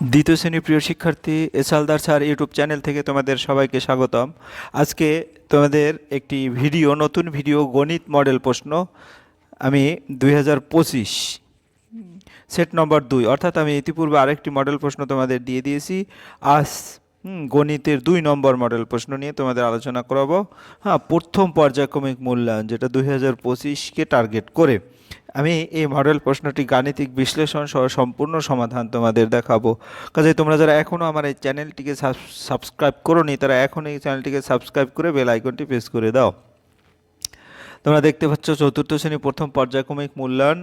দ্বিতীয় শ্রেণির প্রিয় শিক্ষার্থী এসালদার স্যার ইউটিউব চ্যানেল থেকে তোমাদের সবাইকে স্বাগতম। আজকে তোমাদের একটি ভিডিও, নতুন ভিডিও, গণিত মডেল প্রশ্ন আমি দুই হাজার পঁচিশ, সেট নম্বর দুই। অর্থাৎ আমি ইতিপূর্বে আরেকটি মডেল প্রশ্ন তোমাদের দিয়ে দিয়েছি। আজ গণিতের দুই নম্বর মডেল প্রশ্ন নিয়ে তোমাদের আলোচনা করাবো। হ্যাঁ প্রথম পর্যায়ক্রমিক মূল্যায়ন, যেটা দুই হাজার পঁচিশকে টার্গেট করে। আমি এই মডেল প্রশ্নটি গাণিতিক বিশ্লেষণ সহ সম্পূর্ণ সমাধান তোমাদের দেখাবো। কাজে তোমরা যারা এখনও আমার এই চ্যানেলটিকে সাবস্ক্রাইব করোনি, তারা এখন এই চ্যানেলটিকে সাবস্ক্রাইব করে বেল আইকনটি প্রেস করে দাও। তোমরা দেখতে পাচ্ছ চতুর্থ শ্রেণি প্রথম পর্যায়ক্রমিক মূল্যায়ন।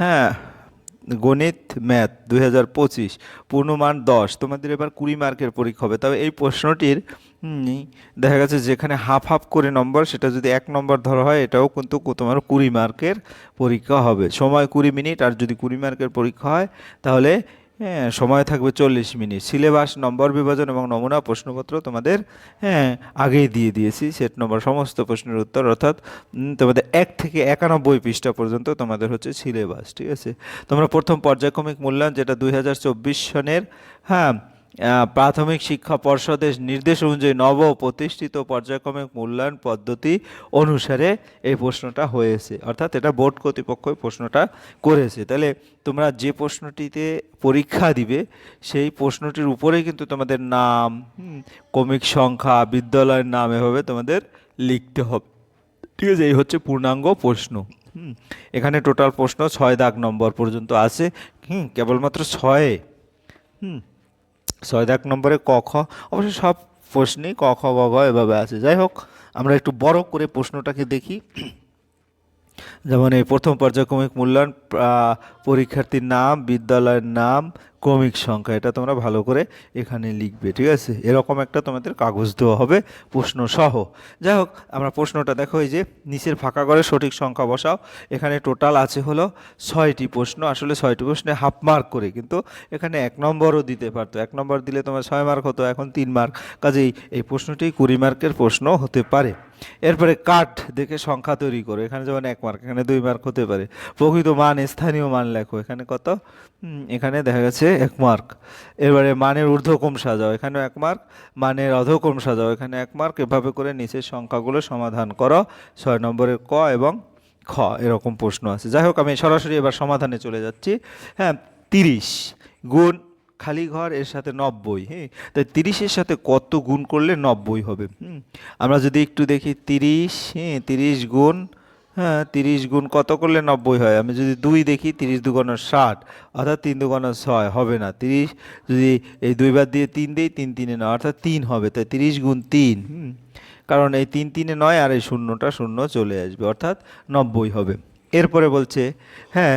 হ্যাঁ গণিত, ম্যাথ দুই হাজার পঁচিশ, পূর্ণমান দশ। তোমাদের এবার কুড়ি মার্কের পরীক্ষা হবে। তবে এই প্রশ্নটির দেখা গেছে যেখানে হাফ হাফ করে নম্বর, সেটা যদি এক নম্বর ধরা হয়, এটাও কিন্তু তোমার কুড়ি মার্কের পরীক্ষা হবে। সময় কুড়ি মিনিট, আর যদি কুড়ি মার্কের পরীক্ষা হয়, তাহলে হ্যাঁ সময় থাকবে চল্লিশ মিনিট। সিলেবাস, নম্বর বিভাজন এবং নমুনা প্রশ্নপত্র তোমাদের হ্যাঁ আগেই দিয়ে দিয়েছি। সেট নম্বর, সমস্ত প্রশ্নের উত্তর, অর্থাৎ তোমাদের এক থেকে একানব্বই পৃষ্ঠা পর্যন্ত তোমাদের হচ্ছে সিলেবাস, ঠিক আছে? তোমরা প্রথম পর্যায়ক্রমিক মূল্যায়ন, যেটা দুই হাজার চব্বিশ সনের হ্যাঁ প্রাথমিক শিক্ষা পর্ষদের নির্দেশ অনুযায়ী নব প্রতিষ্ঠিত পর্যায়ক্রমিক মূল্যায়ন পদ্ধতি অনুসারে এই প্রশ্নটা হয়েছে। অর্থাৎ এটা বোর্ড কর্তৃপক্ষ প্রশ্নটা করেছে। তাহলে তোমরা যে প্রশ্নটিতে পরীক্ষা দিবে, সেই প্রশ্নটির উপরেই কিন্তু তোমাদের নাম কমিক সংখ্যা, বিদ্যালয়ের নাম এভাবে তোমাদের লিখতে হবে। ঠিক আছে, এই হচ্ছে পূর্ণাঙ্গ প্রশ্ন। এখানে টোটাল প্রশ্ন ছয় দাগ নম্বর পর্যন্ত আছে। হুম, কেবলমাত্র ছয়ে। হুম ছয় এক নম্বরে ক, খ। অবশ্য সব প্রশ্নেই ক, খ, গ এভাবে আছে। যাই হোক, আমরা একটু বড় করে প্রশ্নটাকে দেখি। যেমন এই প্রথম পর্যায়ক্রমিক মূল্যায়ন পরীক্ষার্থীর নাম, বিদ্যালয়ের নাম ক্রমিক সংখ্যা, এটা তোমরা ভালো করে এখানে লিখবে, ঠিক আছে? এরকম একটা তোমাদের কাগজ দেওয়া হবে প্রশ্ন সহ যাই হোক, আমরা প্রশ্নটা দেখো, এই যে নিচের ফাঁকা করে সঠিক সংখ্যা বসাও। এখানে টোটাল আছে হলো ছয়টি প্রশ্ন, আসলে ছয়টি প্রশ্নে হাফ মার্ক করে, কিন্তু এখানে এক নম্বরও দিতে পারতো। এক নম্বর দিলে তোমার ছয় মার্ক হতো, এখন তিন মার্ক কাজেই এই প্রশ্নটি কুড়ি মার্কের প্রশ্ন হতে পারে। এরপরে কাঠ দেখে সংখ্যা তৈরি করো, এখানে যেমন এক মার্ক এখানে দুই মার্ক হতে পারে। প্রকৃত মান, স্থানীয় মান লেখো, এখানে কত? এখানে দেখা গেছে এক মার্ক। এবারে মানের ঊর্ধ্বক্রম সাজাও। এখানেও এক মার্ক মানের অধক্রম সাজাও। এখানে এক মার্ক এভাবে করে নিচের সংখ্যাগুলো সমাধান করো। ছয় নম্বরের ক এবং খ এরকম প্রশ্ন আছে। যাই হোক আমি সরাসরি এবার সমাধানে চলে যাচ্ছি। হ্যাঁ তিরিশ গুণ খালি ঘর এর সাথে নব্বই হ্যাঁ তাই তিরিশের সাথে কত গুণ করলে নব্বই হবে? হুম, আমরা যদি একটু দেখি তিরিশ হ্যাঁ তিরিশ গুণ হ্যাঁ তিরিশ গুণ কত করলে নব্বই হয়? আমি যদি দুই দেখি, তিরিশ দুগুণ ষাট, অর্থাৎ তিন দুগুণ ছয়, হবে না। তিরিশ যদি এই দুইবার দিয়ে তিন দিই, তিন তিনে নয়, অর্থাৎ তিন হবে। তাই তিরিশ গুণ তিন কারণ এই তিন তিনে নয় আর এই শূন্যটা শূন্য চলে আসবে, অর্থাৎ নব্বই হবে। এরপরে বলছে হ্যাঁ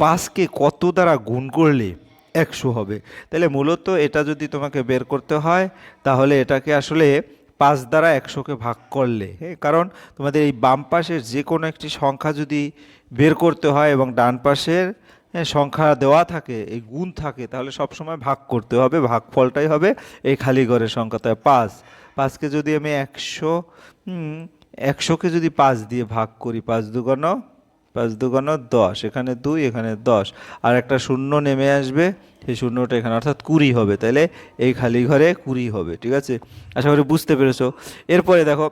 পাঁচকে কত দ্বারা গুণ করলে একশো হবে? তাহলে মূলত এটা যদি তোমাকে বের করতে হয়, তাহলে এটাকে আসলে পাঁচ দ্বারা একশোকে ভাগ করলে। কারণ তোমাদের এই বাম পাশের যে কোনো একটি সংখ্যা যদি বের করতে হয় এবং ডান পাশের সংখ্যা দেওয়া থাকে, এই গুণ থাকে, তাহলে সবসময় ভাগ করতে হবে, ভাগফলটাই হবে এই খালি ঘরের সংখ্যা তাই পাঁচ। পাঁচকে যদি আমি একশো একশোকে যদি পাঁচ দিয়ে ভাগ করি, পাঁচ দুগুণ পাঁচ দুগুণ দশ, এখানে দুই, এখানে দশ, আর একটা শূন্য নেমে আসবে, সেই শূন্যটা এখানে অর্থাৎ কুড়ি হবে তাহলে এই খালি ঘরে কুড়ি হবে, ঠিক আছে? আশা করি বুঝতে পেরেছ। এরপরে দেখো,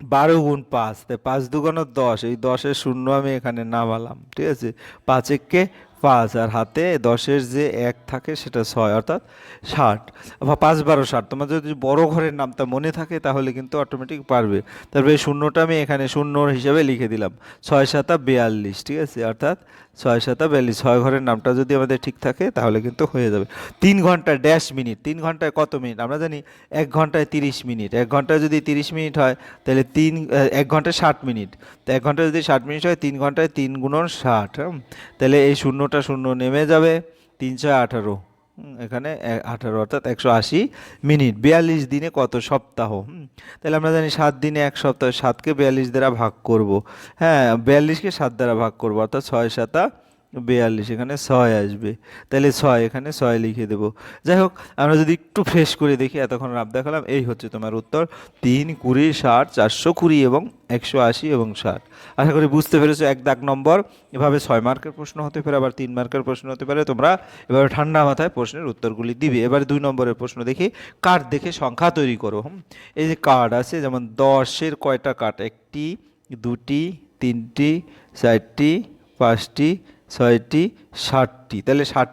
বারো গুণ পাঁচ, তাই পাঁচ দুগুণ দশ, এই দশের শূন্য আমি এখানে নামালাম, ঠিক আছে? পাঁচ এককে পাঁচ আর হাতে দশের যে এক থাকে সেটা ছয়, অর্থাৎ ষাট। বা পাঁচ বারো ষাট, তোমার যদি বড় ঘরের নামটা মনে থাকে তাহলে কিন্তু অটোমেটিক পারবে। তারপরে শূন্যটা আমি এখানে শূন্য হিসাবে লিখে দিলাম। ছয় সাতা বিয়াল্লিশ, ঠিক আছে? অর্থাৎ ছয় সাতা বিয়াল্লিশ, ছয় ঘরের নামটা যদি আমাদের ঠিক থাকে তাহলে কিন্তু হয়ে যাবে। তিন ঘণ্টা ড্যাশ মিনিট তিন ঘন্টায় কত মিনিট আমরা জানি এক ঘন্টায় তিরিশ মিনিট এক ঘন্টায় যদি তিরিশ মিনিট হয় তাহলে তিন এক ঘন্টায় ষাট মিনিট তো এক ঘন্টায় যদি ষাট মিনিট হয়, তিন ঘন্টায় তিন গুণন ষাট। তাহলে এই শূন্যটা শূন্য নেমে যাবে? তিন ছয় আঠারো এখানে আঠারো অর্থাৎ একশো আশি মিনিট। বিয়াল্লিশ দিনে কত সপ্তাহ? তাহলে আমরা জানি সাত দিনে এক সপ্তাহ সাতকে বিয়াল্লিশ দ্বারা ভাগ করব। হ্যাঁ বিয়াল্লিশকে সাত দ্বারা ভাগ করব, অর্থাৎ ছয় সাতা বিয়াল্লিশ, এখানে ছয় আসবে। তাহলে ছয়, এখানে ছয় লিখে দেবো। যাই হোক, আমরা যদি একটু ফ্রেশ করে দেখি, এতক্ষণ রাব দেখালাম, এই হচ্ছে তোমার উত্তর। তিন, কুড়ি, ষাট, চারশো কুড়ি এবং একশো আশি এবং ষাট। আশা করি বুঝতে পেরেছ, এক দাগ নম্বর। এভাবে ছয় মার্কের প্রশ্ন হতে পারে, আবার তিন মার্কের প্রশ্ন হতে পারে। তোমরা এভাবে ঠান্ডা মাথায় প্রশ্নের উত্তরগুলি দিবে। এবার দুই নম্বরের প্রশ্ন দেখি। কার্ড দেখে সংখ্যা তৈরি করো, হুম? এই যে কার্ড আছে, যেমন দশের কয়টা কার্ড? একটি, দুটি, তিনটি, চারটি, পাঁচটি ছয়টি ষাটটি তাহলে ষাট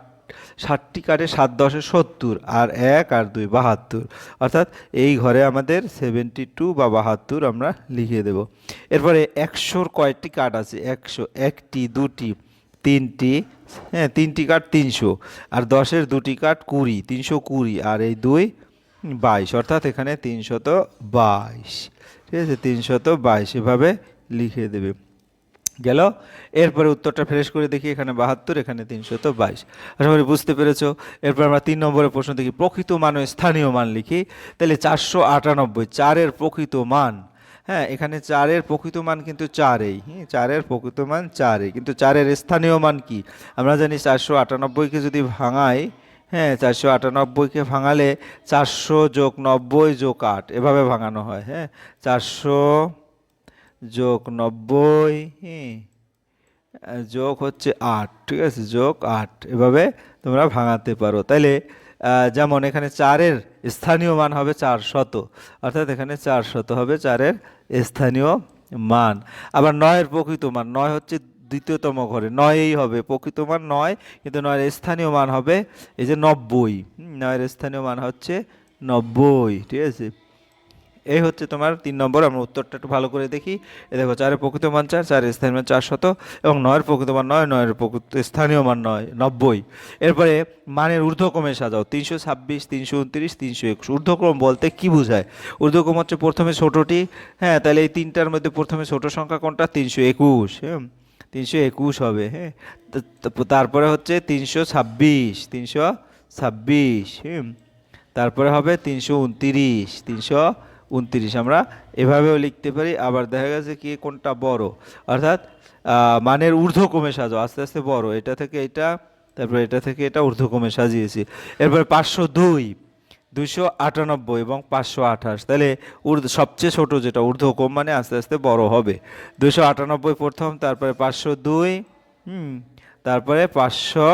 ষাটটি কার্ডে সাত দশে সত্তর আর এক আর দুই বাহাত্তর। অর্থাৎ এই ঘরে আমাদের সেভেন্টি টু বা বাহাত্তর আমরা লিখিয়ে দেব। এরপরে একশোর কয়েকটি কার্ড আছে? একশো, একটি, দুটি, তিনটি হ্যাঁ তিনটি কার্ড তিনশো। আর দশের দুটি কার্ড কুড়ি, তিনশো কুড়ি আর এই দুই বাইশ। অর্থাৎ এখানে তিনশত বাইশ। ঠিক আছে, তিনশত বাইশ এভাবে লিখে দেবে। গেল। এরপরে উত্তরটা ফ্রেশ করে দেখি, এখানে বাহাত্তর, এখানে তিনশত বাইশ। আশা করি বুঝতে পেরেছ। এরপর আমরা তিন নম্বরের প্রশ্ন দেখি, প্রকৃত মান স্থানীয় মান লিখি। তাহলে চারশো আটানব্বই, চারের প্রকৃত মান। হ্যাঁ এখানে চারের প্রকৃত মান কিন্তু চারেই। হ্যাঁ চারের প্রকৃত মান চারেই। কিন্তু চারের স্থানীয় মান কি? আমরা জানি চারশো আটানব্বইকে যদি ভাঙাই হ্যাঁ চারশো আটানব্বইকে ভাঙালে চারশো যোগ নব্বই যোগ আট, এভাবে ভাঙানো হয়। হ্যাঁ চারশো যোগ নব্বই যোগ হচ্ছে আট, ঠিক আছে? যোগ আট, এভাবে তোমরা ভাঙাতে পারো। তাইলে যেমন এখানে চারের স্থানীয় মান হবে চার শত, অর্থাৎ এখানে চার শত হবে চারের স্থানীয় মান। আবার নয়ের প্রকৃত মান, নয় হচ্ছে দ্বিতীয়তম ঘরে, নয়ই হবে। প্রকৃত মান নয়, কিন্তু নয়ের স্থানীয় মান হবে এই যে নব্বই নয়ের স্থানীয় মান হচ্ছে নব্বই, ঠিক আছে? এই হচ্ছে তোমার তিন নম্বর, আমরা উত্তরটা একটু ভালো করে দেখি। এ দেখো, চারের প্রকৃত মান চার, চারের স্থানীয় মান চার শত এবং নয়ের প্রকৃত মান নয়, নয়ের প্রকৃত স্থানীয় মান নয়, নব্বই। এরপরে মানের ঊর্ধ্বক্রমে সাজাও, তিনশো ছাব্বিশ, তিনশো উনত্রিশ, তিনশো একুশ। ঊর্ধ্বক্রম বলতে কি বোঝায়? ঊর্ধ্বক্রম হচ্ছে প্রথমে ছোটোটি হ্যাঁ তাহলে এই তিনটার মধ্যে প্রথমে ছোট সংখ্যা কোনটা? তিনশো একুশ হ্যাঁ তিনশো একুশ হবে হ্যাঁ? তারপরে হচ্ছে তিনশো ছাব্বিশ তিনশো ছাব্বিশ, হুম? তারপরে হবে তিনশো উনতিরিশ, তিনশো উনতিরিশ। আমরা এভাবেও লিখতে পারি, আবার দেখা গেছে কি কোনটা বড়। অর্থাৎ মানের ঊর্ধ্বক্রমে সাজাও, আস্তে আস্তে বড়। এটা থেকে এটা, তারপরে এটা থেকে এটা ঊর্ধ্বক্রমে সাজিয়েছি। এরপরে পাঁচশো দুই, দুইশো আটানব্বই এবং পাঁচশো আঠাশ। তাহলে ঊর্ধ্ব সবচেয়ে ছোট যেটা ঊর্ধ্বক্রম মানে আস্তে আস্তে বড় হবে। দুশো আটানব্বই প্রথম, তারপরে পাঁচশো দুই, হুম, তারপরে পাঁচশো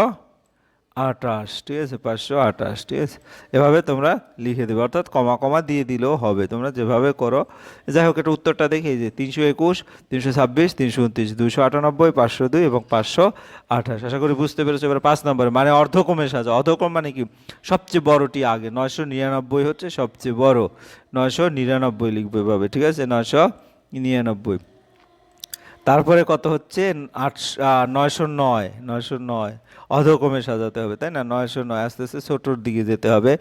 আটাশ ঠিক আছে? পাঁচশো আটাশ ঠিক আছে? এভাবে তোমরা লিখে দেবে। অর্থাৎ কমা কমা দিয়ে দিলেও হবে। তোমরা যেভাবে করো। যাই হোক এটা উত্তরটা দেখি। যে তিনশো একুশ, তিনশো ছাব্বিশ, তিনশো উনত্রিশ, দুশো আটানব্বই, পাঁচশো দুই এবং পাঁচশো আঠাশ। আশা করি বুঝতে পেরেছ। এবার পাঁচ নম্বরে মানে অর্ধকমে সাজা। অর্ধকম মানে কি? সবচেয়ে বড়টি আগে। নয়শো নিরানব্বই হচ্ছে সবচেয়ে বড়। নয়শো নিরানব্বই লিখবে এভাবে, ঠিক আছে? নয়শো নিরানব্বই। তারপরে কত হচ্ছে? আট নয়শো নয় নয়শো নয়। অধকমে সাজাতে হবে, তাই না? নয়শো নয়, আস্তে আস্তে ছোটোর দিকে যেতে হবে।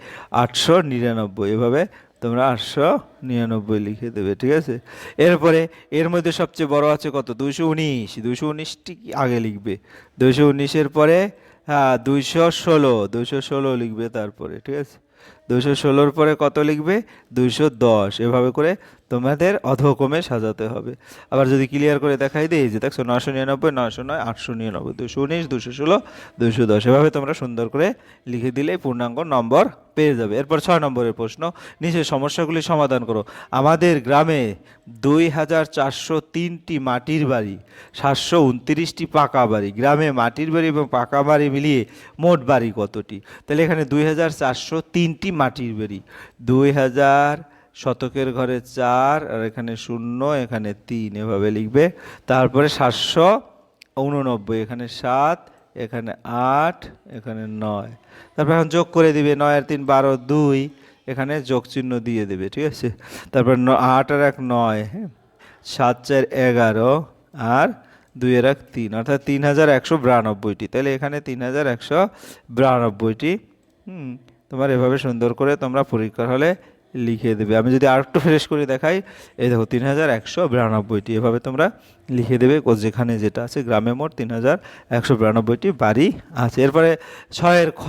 আটশো নিরানব্বই, এভাবে তোমরা আটশো নিরানব্বই লিখে দেবে, ঠিক আছে? এরপরে এর মধ্যে সবচেয়ে বড় আছে কত? দুইশো উনিশ, দুইশো উনিশটি আগে লিখবে? দুইশো উনিশের পরে হ্যাঁ দুইশো ষোলো দুইশো ষোলো লিখবে তারপরে, ঠিক আছে? দুইশো ষোলোর পরে কত লিখবে? দুইশো দশ। এভাবে করে তোমাদের অধকমে সাজাতে হবে। আবার যদি ক্লিয়ার করে দেখাই দিই যে দেখছ নশো নিরানব্বই নশো নয়, আটশো নিরানব্বই দুশো উনিশ দুশো ষোলো দুশো দশ। এভাবে তোমরা সুন্দর করে লিখে দিলে পূর্ণাঙ্গ নম্বর পেয়ে যাবে। এরপর ছয় নম্বরের প্রশ্ন, নিচের সমস্যাগুলি সমাধান করো। আমাদের গ্রামে দুই হাজার চারশো তিনটি মাটির বাড়ি, সাতশো উনত্রিশটি পাকা বাড়ি। গ্রামে মাটির বাড়ি এবং পাকা বাড়ি মিলিয়ে মোট বাড়ি কতটি? তাহলে এখানে দুই হাজার চারশো তিনটি মাটির বেরি দুই হাজার শতকের ঘরে চার, আর এখানে শূন্য, এখানে তিন, এভাবে লিখবে। তারপরে সাতশো উননব্বই, এখানে সাত, এখানে আট, এখানে নয়। তারপর এখন যোগ করে দিবে, নয় আর তিন, বারো, দুই, এখানে যোগ চিহ্ন দিয়ে দেবে, ঠিক আছে? তারপর আট আর এক, নয় হ্যাঁ? সাত চার, এগারো, আর দুই এর এক, তিন, অর্থাৎ তিন হাজার একশো বিরানব্বইটি। তাহলে এখানে তিন হাজার একশো বিরানব্বইটি, হুম তোমার এভাবে সুন্দর করে তোমরা পরীক্ষার হলে লিখে দেবে। আমি যদি আর একটু ফ্রেশ করে দেখাই, এই দেখো তিন হাজার একশো বিরানব্বইটি, এভাবে তোমরা লিখে দেবে। যেখানে যেটা আছে, গ্রামে মোট তিন হাজার একশো বিরানব্বইটি বাড়ি আছে। এরপরে ছয়ের খ,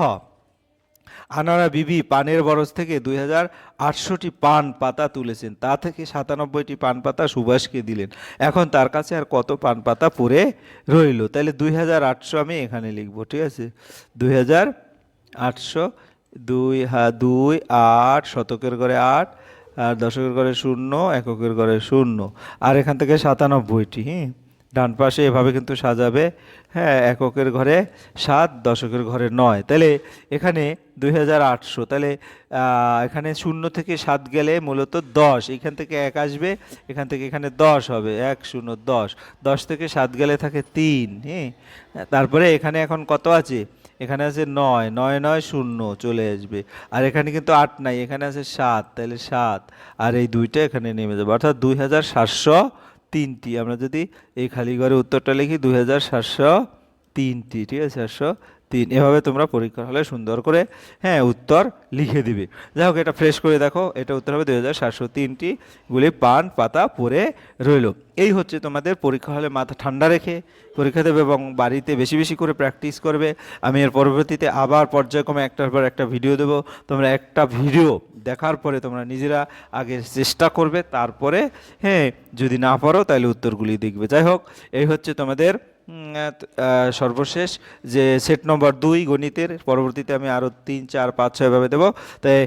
আনারা বিবি পানের বরজ থেকে দুই হাজার আটশোটি পান পাতা তুলেছেন। তা থেকে সাতানব্বইটি পান পাতা সুভাষকে দিলেন। এখন তার কাছে আর কত পান পাতা পড়ে রইল? তাহলে দুই হাজার আটশো আমি এখানে লিখব, ঠিক আছে? দুই হাজার আটশো দুই হা দুই, আট, শতকের ঘরে আট, আর দশকের ঘরে শূন্য, এককের ঘরে শূন্য। আর এখান থেকে সাতানব্বইটি হ্যাঁ ডান পাশে এভাবে কিন্তু সাজাবে হ্যাঁ এককের ঘরে সাত, দশকের ঘরে নয়। তাহলে এখানে দুই হাজার আটশো, তাহলে এখানে শূন্য থেকে সাত গেলে মূলত দশ, এখান থেকে এক আসবে, এখান থেকে এখানে দশ হবে, এক, শূন্য, দশ। দশ থেকে সাত গেলে থাকে তিন হ্যাঁ তারপরে এখানে এখন কত আছে? এখানে আছে নয় নয় নয়, শূন্য চলে আসবে। আর এখানে কিন্তু আট নাই, এখানে আছে সাত, তাহলে সাত। আর এই দুইটা এখানে নেমে যাবে। অর্থাৎ দুই হাজার সাতশো তিনটি। আমরা যদি এই খালি ঘরে উত্তরটা লিখি, দুই হাজার সাতশো তিনটি, ঠিক আছে? সাতশো তিন, এভাবে তোমরা পরীক্ষার হলে সুন্দর করে হ্যাঁ উত্তর লিখে দিবে। যাই হোক, এটা ফ্রেশ করে দেখো, এটা উত্তর হবে দুই হাজার সাতশো তিনটি গুলি পান, পাতা পরে রইল। এই হচ্ছে তোমাদের পরীক্ষা হলে মাথা ঠান্ডা রেখে, পরীক্ষা দেবে এবং বাড়িতে বেশি বেশি করে প্র্যাকটিস করবে। আমি এর পরবর্তীতে আবার পর্যায়ক্রমে একটার পর একটা ভিডিও দেবো। তোমরা একটা ভিডিও দেখার পরে তোমরা নিজেরা আগে চেষ্টা করবে, তারপরে হ্যাঁ যদি না পারো তাহলে উত্তরগুলি দেখবে। যাই হোক, এই হচ্ছে তোমাদের সর্বশেষ যে সেট নম্বর দুই গণিতের পরবর্তীতে আমি আরও তিন চার পাঁচ ছয় ভাবে দেবো। তাই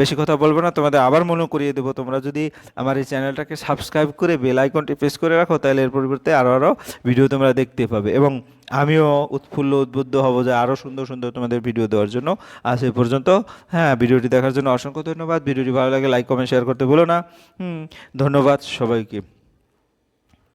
বেশি কথা বলব না তোমাদের আবার মনে করিয়ে দেবো। তোমরা যদি আমার এই চ্যানেলটাকে সাবস্ক্রাইব করে বেল আইকনটি প্রেস করে রাখো তাহলে এর পরিবর্তে আরও আরও ভিডিও তোমরা দেখতে পাবে। এবং আমিও উৎফুল্ল উদ্বুদ্ধ হব যে আরও সুন্দর সুন্দর তোমাদের ভিডিও দেওয়ার জন্য। আজ এ পর্যন্ত হ্যাঁ ভিডিওটি দেখার জন্য অসংখ্য ধন্যবাদ। ভিডিওটি ভালো লাগে লাইক কমেন্ট শেয়ার করতে ভুলো না। হুম, ধন্যবাদ সবাইকে।